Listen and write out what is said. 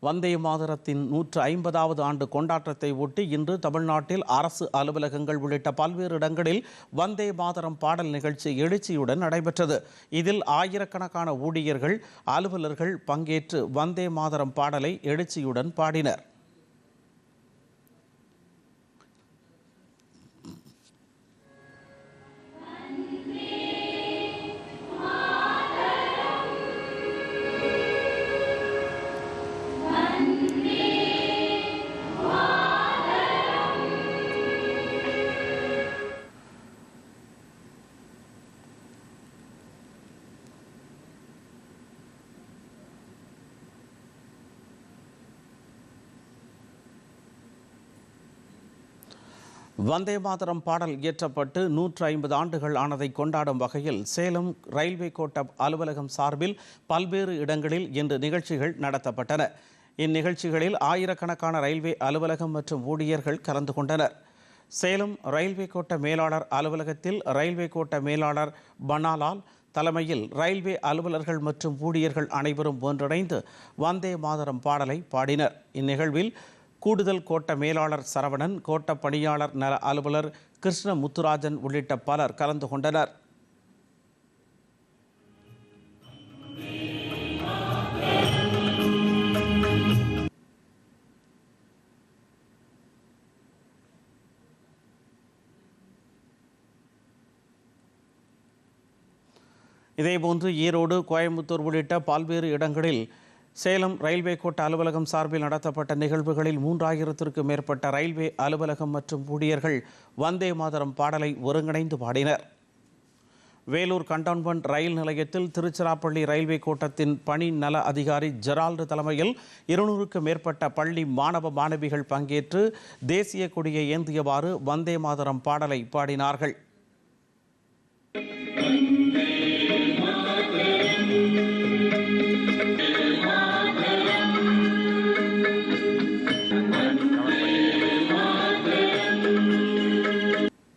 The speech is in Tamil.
வந்தே மாதரத்தின் நூற்று ஐம்பதாவது ஆண்டு கொண்டாட்டத்தை ஒட்டி இன்று தமிழ்நாட்டில் அரசு அலுவலகங்கள் உள்ளிட்ட பல்வேறு இடங்களில் வந்தே மாதரம் பாடல் நிகழ்ச்சி எழுச்சியுடன் நடைபெற்றது. இதில் ஆயிரக்கணக்கான ஊழியர்கள் அலுவலர்கள் பங்கேற்று வந்தே மாதரம் பாடலை எழுச்சியுடன் பாடினர். வந்தே மாதரம் பாடல் இயற்றப்பட்டு நூற்று ஐம்பது ஆண்டுகள் ஆனதை கொண்டாடும் வகையில் சேலம் ரயில்வே கோட்ட அலுவலகம் சார்பில் பல்வேறு இடங்களில் இன்று நிகழ்ச்சிகள் நடத்தப்பட்டன. இந்நிகழ்ச்சிகளில் ஆயிரக்கணக்கான ரயில்வே அலுவலகம் மற்றும் ஊழியர்கள் கலந்து கொண்டனர். சேலம் ரயில்வே கோட்ட மேலாளர் அலுவலகத்தில் ரயில்வே கோட்ட மேலாளர் பனாலால் தலைமையில் ரயில்வே அலுவலர்கள் மற்றும் ஊழியர்கள் அனைவரும் ஒன்றிணைந்து வந்தே மாதரம் பாடலை பாடினர். இந்நிகழ்வில் கூடுதல் கோட்ட மேலாளர் சரவணன் கோட்ட பணியாளர் நல அலுவலர் கிருஷ்ண முத்துராஜன் உள்ளிட்ட பலர் கலந்து கொண்டனர். இதேபோன்று ஈரோடு கோயம்புத்தூர் உள்ளிட்ட பல்வேறு இடங்களில் சேலம் ரயில்வே கோட்ட அலுவலகம் சார்பில் நடத்தப்பட்ட நிகழ்வுகளில் மூன்றாயிரத்திற்கும் மேற்பட்ட ரயில்வே அலுவலகம் மற்றும் ஊழியர்கள் வந்தே மாதரம் பாடலை ஒருங்கிணைந்து பாடினர். வேலூர் கண்டோன்மெண்ட் ரயில் நிலையத்தில் திருச்சிராப்பள்ளி ரயில்வே கோட்டத்தின் பணி நல அதிகாரி ஜெரால்டு தலைமையில் இருநூறுக்கும் மேற்பட்ட பள்ளி மாணவ மாணவிகள் பங்கேற்று தேசிய கொடியை ஏந்தியவாறு வந்தே மாதரம் பாடலை பாடினார்கள்.